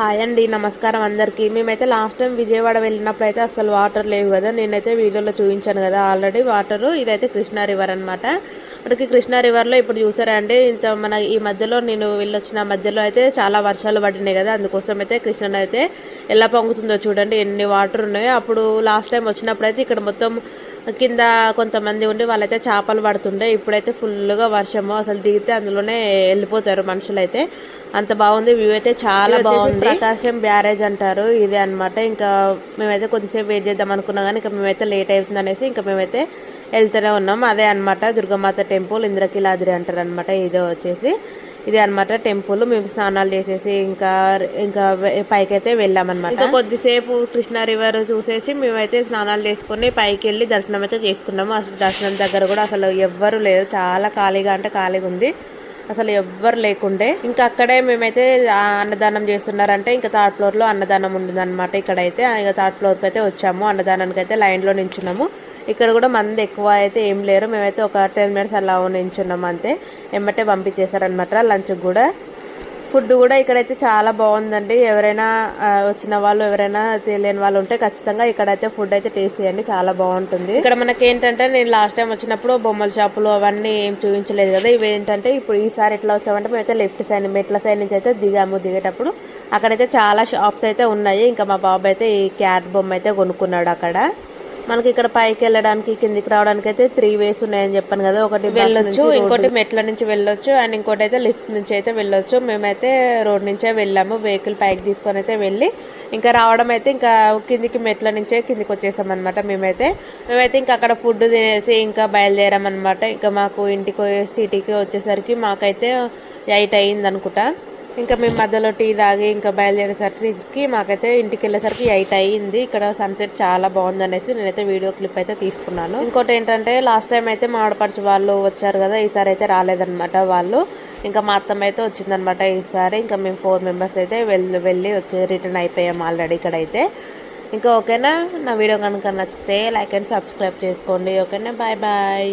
Hi అండి నమస్కారం అందరికీ. మేమైతే లాస్ట్ టైం విజయవాడ వెళ్ళినప్పుడు అయితే అసలు వాటర్ లేవు కదా. నేనైతే వీడియోలో చూపించాను కదా. ఆల్రెడీ వాటర్ ఇదైతే కృష్ణా రివర్ అనమాట మనకి కృష్ణా రివర్లో ఇప్పుడు చూసారా అండి ఇంత మన ఈ మధ్యలో నేను వెళ్ళొచ్చిన మధ్యలో అయితే చాలా వర్షాలు పడినాయి కదా. అందుకోసం అయితే కృష్ణ అయితే ఎలా పొంగుతుందో చూడండి ఎన్ని వాటర్ ఉన్నాయో. అప్పుడు లాస్ట్ టైం వచ్చినప్పుడు అయితే ఇక్కడ మొత్తం కింద కొంతమంది ఉండి వాళ్ళైతే చేపలు పడుతుండే. ఇప్పుడైతే ఫుల్గా వర్షము అసలు దిగితే అందులోనే వెళ్ళిపోతారు మనుషులైతే. అంత బాగుంది వ్యూ అయితే చాలా బాగుంది. ప్రకాశం బ్యారేజ్ అంటారు ఇదే అన్నమాట. ఇంకా మేమైతే కొద్దిసేపు వెయిట్ చేద్దాం అనుకున్నాం కానీ ఇంకా మేమైతే లేట్ అవుతుంది అనేసి ఇంకా మేమైతే వెళ్తూనే ఉన్నాం. అదే అన్నమాట దుర్గమాత టెంపుల్ ఇంద్రకిలాద్రి అంటారు అనమాట ఇదే వచ్చేసి. ఇదే అన్నమాట టెంపుల్. మేము స్నానాలు చేసేసి ఇంకా ఇంకా పైకైతే వెళ్ళామన్నమాట. ఇంకా కొద్దిసేపు కృష్ణా రివర్ చూసేసి మేమైతే స్నానాలు చేసుకుని పైకి వెళ్ళి దర్శనం అయితే చేసుకున్నాము. అసలు దర్శనం దగ్గర కూడా అసలు ఎవ్వరు లేరు. చాలా ఖాళీగా అంటే ఖాళీగా ఉంది. అసలు ఎవ్వరు లేకుండే. ఇంకా అక్కడే మేమైతే అన్నదానం చేస్తున్నారంటే ఇంకా థర్డ్ ఫ్లోర్లో అన్నదానం ఉంటుంది అనమాట ఇక్కడైతే ఇంకా థర్డ్ ఫ్లోర్కి అయితే వచ్చాము. అన్నదానానికి అయితే లైన్లో నించున్నాము. ఇక్కడ కూడా మంది ఎక్కువ అయితే ఏం లేరు. మేమైతే ఒక టెన్ మినిట్స్ అలా నించున్నాము అంతే. ఎమ్మటే పంపించేశారనమాట లంచ్ కూడా. ఫుడ్ కూడా ఇక్కడైతే చాలా బాగుందండి. ఎవరైనా వచ్చిన వాళ్ళు ఎవరైనా తెలియని వాళ్ళు ఉంటే ఖచ్చితంగా ఇక్కడైతే ఫుడ్ అయితే టేస్ట్ చేయండి. చాలా బాగుంటుంది. ఇక్కడ మనకి ఏంటంటే నేను లాస్ట్ టైం వచ్చినప్పుడు బొమ్మల షాపులు అవన్నీ ఏం చూపించలేదు కదా. ఇవి ఏంటంటే ఇప్పుడు ఈసారి ఎట్లా వచ్చామంటే మేమైతే లెఫ్ట్ సైడ్ మెట్ల సైడ్ నుంచి అయితే దిగాము దిగేటప్పుడు. అక్కడైతే చాలా షాప్స్ అయితే ఉన్నాయి. ఇంకా మా బాబు అయితే ఈ క్యాట్ బొమ్మ అయితే కొనుక్కున్నాడు అక్కడ. మనకి ఇక్కడ పైకి వెళ్ళడానికి కిందికి రావడానికి అయితే త్రీ వేస్ ఉన్నాయని చెప్పాను కదా. ఒకటి వెళ్ళొచ్చు ఇంకోటి మెట్ల నుంచి వెళ్ళొచ్చు అండ్ ఇంకోటి అయితే లిఫ్ట్ నుంచి అయితే వెళ్ళొచ్చు. మేమైతే రోడ్ నుంచే వెళ్ళాము వెహికల్ పైకి తీసుకొని అయితే వెళ్ళి ఇంకా రావడం అయితే ఇంకా కిందికి మెట్ల నుంచే కిందికి వచ్చేసాం అనమాట మేమైతే. మేమైతే ఇంకా అక్కడ ఫుడ్ తినేసి ఇంకా బయలుదేరాం అనమాట ఇంకా మాకు ఇంటికి సిటీకి వచ్చేసరికి మాకైతే ఎయిట్ అయింది అనుకుంటా ఇంకా మేము మధ్యలో టీ తాగి ఇంకా బయలుదేరేసరికి మాకైతే ఇంటికి వెళ్ళేసరికి ఎయిట్ అయ్యింది. ఇక్కడ సన్సెట్ చాలా బాగుంది అనేసి నేనైతే వీడియో క్లిప్ అయితే తీసుకున్నాను. ఇంకోటి ఏంటంటే లాస్ట్ టైం అయితే మా వాళ్ళు వచ్చారు కదా ఈసారి అయితే రాలేదనమాట వాళ్ళు. ఇంకా మా అత్తమ్మ అయితే వచ్చిందనమాట ఈసారి. ఇంకా మేము ఫోర్ మెంబర్స్ అయితే వెళ్ళి వెళ్ళి వచ్చి రిటర్న్ అయిపోయాం ఆల్రెడీ ఇక్కడైతే. ఇంకా ఓకేనా? నా వీడియో కనుక నచ్చితే లైక్ అండ్ సబ్స్క్రైబ్ చేసుకోండి. ఓకేనా? Bye bye.